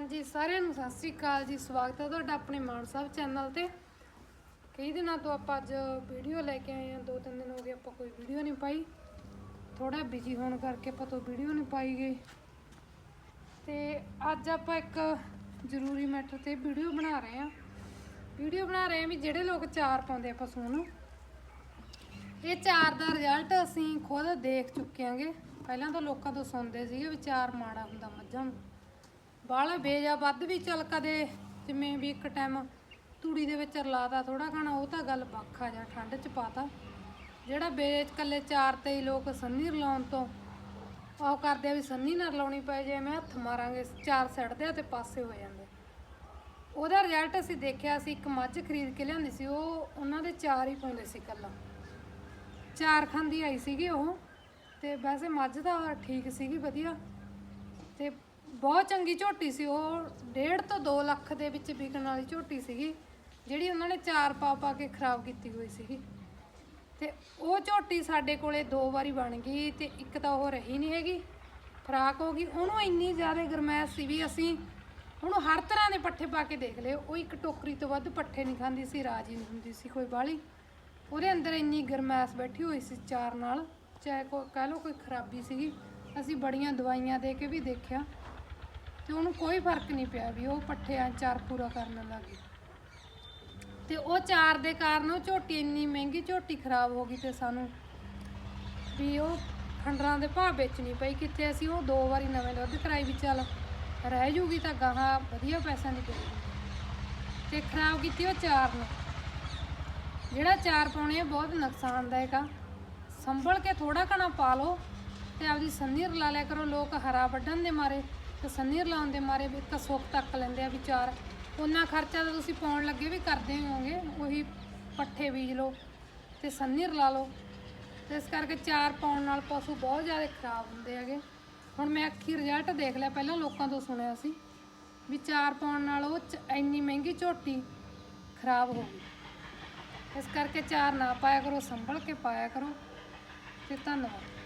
ਹਾਂਜੀ, ਸਾਰਿਆਂ ਨੂੰ ਸਤਿ ਸ੍ਰੀ ਅਕਾਲ ਜੀ। ਸਵਾਗਤ ਹੈ ਤੁਹਾਡਾ ਆਪਣੇ ਮਾਨ ਸਾਹਿਬ ਚੈਨਲ ਤੇ। ਕਈ ਦਿਨਾਂ ਤੋਂ ਆਪਾਂ ਅੱਜ ਵੀਡੀਓ ਲੈ ਕੇ ਆਏ ਆ ਦੋ ਤਿੰਨ ਦਿਨ ਹੋ ਗਏ ਆਪਾਂ ਕੋਈ ਵੀਡੀਓ ਨਹੀਂ ਪਾਈ। ਥੋੜਾ ਬਿਜ਼ੀ ਹੋਣ ਕਰਕੇ ਆਪਾਂ ਤੋਂ ਵੀਡੀਓ ਨਹੀਂ ਪਾਈ ਗਈ। ਤੇ ਅੱਜ ਆਪਾਂ ਇੱਕ ਜ਼ਰੂਰੀ ਮੈਟਰ ਤੇ ਵੀਡੀਓ ਬਣਾ ਰਹੇ ਆ ਵੀਡੀਓ ਬਣਾ ਰਹੇ ਆ ਵੀ ਜਿਹੜੇ ਲੋਕ ਚਾਰ ਪਾਉਂਦੇ ਆ ਪਸ਼ੂ ਨੂੰ ਇਹ ਚਾਰ ਦਾ ਰਿਜ਼ਲਟ ਅਸੀਂ ਖੁਦ ਦੇਖ ਚੁੱਕੇ ਆਂਗੇ ਪਹਿਲਾਂ ਤਾਂ ਲੋਕਾਂ ਤੋਂ ਸੁਣਦੇ ਸੀਗੇ ਵੀ ਚਾਰ ਮਾੜਾ ਹੁੰਦਾ ਮੱਝਾਂ ਨੂੰ। ਬਾਹਲਾ ਬੇਜਾ ਵੱਧ ਵੀ ਚੱਲ ਕਦੇ, ਜਿਵੇਂ ਵੀ ਇੱਕ ਟਾਈਮ ਤੂੜੀ ਦੇ ਵਿੱਚ ਰਲਾਤਾ ਥੋੜਾ ਖਾਣਾ, ਉਹ ਤਾਂ ਗੱਲ ਵੱਖ ਆ ਜਾ ਠੰਡ ਚ ਪਾਤਾ। ਜਿਹੜਾ ਬੇਜ ਕੱਲੇ ਚਾਰ ਤੇ ਹੀ ਲੋਕ ਸੰਨੀ ਰਲਾਉਣ ਤੋਂ, ਉਹ ਕਰਦੇ ਆ ਵੀ ਸੰਨੀ ਨਾਲ ਰਲਾਉਣੀ ਪਏ, ਜੇ ਮੈਂ ਹੱਥ ਮਾਰਾਂਗੇ, ਚਾਰ ਸੜਦੇ ਆ ਤੇ ਪਾਸੇ ਹੋ ਜਾਂਦੇ। ਉਹਦਾ ਰਿਜ਼ਲਟ ਅਸੀਂ ਦੇਖਿਆ ਸੀ, ਇੱਕ ਮੱਝ ਖਰੀਦ ਕੇ ਲਿਆਂਦੀ ਸੀ, ਉਹ ਉਹਨਾਂ ਦੇ ਚਾਰ ਹੀ ਪਾਉਂਦੇ ਸੀ ਕੱਲਾ ਚਾਰ ਖਾਂਦੀ ਆਈ ਸੀਗੀ ਉਹ, ਤੇ ਵੈਸੇ ਮੱਝ ਤਾਂ ਠੀਕ ਸੀਗੀ, ਵਧੀਆ। ਤੇ ਬਹੁਤ ਚੰਗੀ ਝੋਟੀ ਸੀ, ਉਹ 1.5 ਤੋਂ 2 ਲੱਖ ਦੇ ਵਿੱਚ ਵਿਕਣ ਵਾਲੀ ਝੋਟੀ ਸੀਗੀ, ਜਿਹੜੀ ਉਹਨਾਂ ਨੇ ਚਾਰ ਪਾ ਪਾ ਕੇ ਖਰਾਬ ਕੀਤੀ ਹੋਈ ਸੀਗੀ। ਤੇ ਉਹ ਝੋਟੀ ਸਾਡੇ ਕੋਲੇ ਦੋ ਵਾਰੀ ਬਣ ਗਈ ਤੇ ਇੱਕ ਤਾਂ ਉਹ ਰਹੀ ਨਹੀਂ ਹੈਗੀ, ਖਰਾਕ ਹੋ ਗਈ, ਉਹਨੂੰ ਇੰਨੀ ਜ਼ਿਆਦਾ ਗਰਮੈਸ਼ ਸੀ ਵੀ ਅਸੀਂ ਉਹਨੂੰ ਹਰ ਤਰ੍ਹਾਂ ਦੇ ਪੱਠੇ ਪਾ ਕੇ ਦੇਖ ਲਏ, ਉਹ ਇੱਕ ਟੋਕਰੀ ਤੋਂ ਵੱਧ ਪੱਠੇ ਨਹੀਂ ਖਾਂਦੀ ਸੀ, ਰਾਜੀ ਨਹੀਂ ਹੁੰਦੀ ਸੀ ਕੋਈ ਬਾਲੀ। ਉਹਦੇ ਅੰਦਰ ਇੰਨੀ ਗਰਮੈਸ਼ ਬੈਠੀ ਹੋਈ ਸੀ ਚਾਰ ਨਾਲ, ਚਾਹੇ ਕੋ, ਕਹਿ ਲਓ ਕੋਈ ਖਰਾਬੀ ਸੀਗੀ, ਅਸੀਂ ਬੜੀਆਂ ਦਵਾਈਆਂ ਦੇ ਕੇ ਵੀ ਦੇਖਿਆ। ਤੇ ਉਹਨੂੰ ਕੋਈ ਫ਼ਰਕ ਨਹੀਂ ਪਿਆ ਵੀ ਉਹ ਪੱਠਿਆਂ ਚਾਰ ਪੂਰਾ ਕਰਨ ਲੱਗ। ਲੱਗੇ ਤੇ ਉਹ ਚਾਰ ਦੇ ਕਾਰਨ ਉਹ ਝੋਟੀ ਇੰਨੀ ਮਹਿੰਗੀ ਝੋਟੀ ਖਰਾਬ ਹੋ ਗਈ ਤੇ ਸਾਨੂੰ ਵੀ ਉਹ ਖੰਡਰਾਂ ਦੇ ਭਾਅ ਵੇਚਣੀ ਪਈ। ਕਿੱਥੇ ਅਸੀਂ ਉਹ ਦੋ ਵਾਰੀ ਨਵੇਂ ਦੁੱਧ ਕਰਾਈ ਵੀ ਚੱਲ ਰਹਿ ਜੂਗੀ ਤਾਂ ਗਾਹਾਂ ਵਧੀਆ ਪੈਸਿਆਂ ਦੀ ਪਊਗੀ ਤੇ ਖਰਾਬ ਕੀਤੀ ਉਹ ਚਾਰ ਨੂੰ। ਜਿਹੜਾ ਚਾਰ ਪਾਉਣੇ ਆ, ਬਹੁਤ ਨੁਕਸਾਨਦਾਇਕ ਆ। ਸੰਭਲ ਕੇ ਥੋੜਾ ਘਣਾ ਪਾ ਲਓ ਤੇ ਆਪਦੀ ਸੰਨੀ ਰਲਾ ਲਿਆ ਕਰੋ। ਲੋਕ ਹਰਾ ਵੱਢਣ ਦੇ ਮਾਰੇ। ਤੇ ਸੰਨੀ ਰਲਾਉਣ ਦੇ ਮਾਰੇ ਵੀ, ਇੱਕ ਸੁੱਖ ਤੱਕ ਲੈਂਦੇ ਆ ਵੀ ਚਾਰ ਉਹਨਾਂ ਖਰਚਾ ਤਾਂ ਤੁਸੀਂ ਪਾਉਣ ਲੱਗੇ ਵੀ ਕਰਦੇ ਹੋਵੋਗੇ, ਉਹੀ ਪੱਠੇ ਬੀਜ ਲਓ ਤੇ ਸੰਨੀ ਰਲਾ ਲਓ। ਤੇ ਇਸ ਕਰਕੇ ਚਾਰ ਪਾਉਣ ਨਾਲ ਪਸ਼ੂ ਬਹੁਤ ਜ਼ਿਆਦਾ ਖਰਾਬ ਹੁੰਦੇ ਹੈਗੇ। ਹੁਣ ਮੈਂ ਅੱਖੀ ਰਿਜ਼ਲਟ ਦੇਖ ਲਿਆ, ਪਹਿਲਾਂ ਲੋਕਾਂ ਤੋਂ ਸੁਣਿਆ ਸੀ ਵੀ ਚਾਰ ਪਾਉਣ ਨਾਲ ਉਹ ਚ- ਇੰਨੀ ਮਹਿੰਗੀ ਝੋਟੀ ਖਰਾਬ ਹੋ ਗਈ। ਇਸ ਕਰਕੇ ਚਾਰ ਨਾ ਪਾਇਆ ਕਰੋ, ਸੰਭਲ ਕੇ ਪਾਇਆ ਕਰੋ ਤੇ ਧੰਨਵਾਦ।